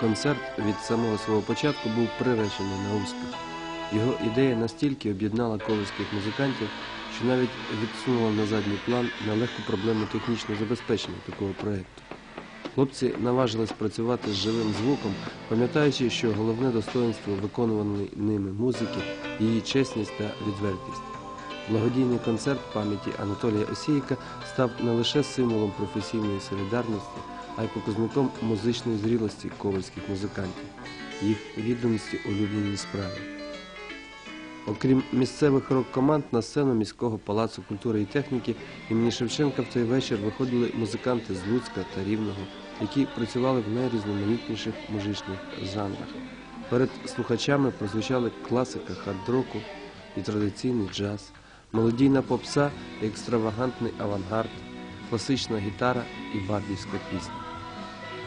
концерт від самого свого початку був приречений на успіх. Його ідея настільки об'єднала ковальських музикантів, що навіть відсунула на задній план нелегку проблему технічного забезпечення такого проєкту. Хлопці наважились працювати з живим звуком, пам'ятаючи, що головне достоинство виконуваної ними музики її чесність та відвертість. Благодійний концерт пам'яті Анатолія Осіїка став не лише символом професійної солідарності, а й показником музичної зрілості ковальських музикантів, їх відданості улюбленій справі. Окрім місцевих рок-команд, на сцену міського палацу культури і техніки імені Шевченка в той вечір виходили музиканти з Луцька та Рівного, які працювали в найрізноманітніших музичних жанрах. Перед слухачами прозвучали класика хард-року і традиційний джаз, мелодійна попса і екстравагантний авангард, класична гітара і бардівська пісня.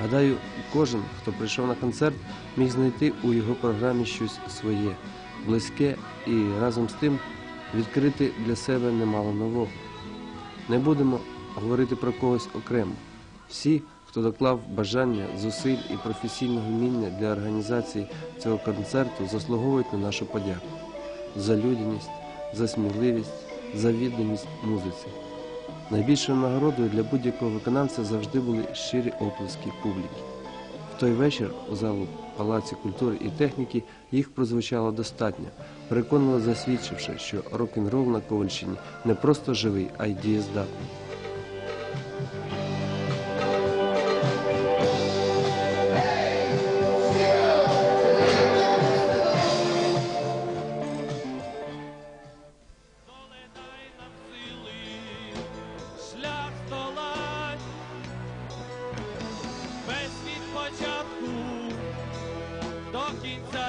Гадаю, кожен, хто прийшов на концерт, міг знайти у його програмі щось своє, близьке і разом з тим відкрити для себе немало нового. Не будемо говорити про когось окремо. Всі, хто доклав бажання, зусиль і професійного вміння для організації цього концерту, заслуговують на нашу подяку за людяність, за сміливість, за відданість музиці. Найбільшою нагородою для будь-якого виконавця завжди були щирі оплески публіки. В той вечір у залу Палаці культури і техніки їх прозвучало достатньо, переконливо засвідчивши, що рок-н-рол на Ковальщині не просто живий, а й дієздатний. walking time.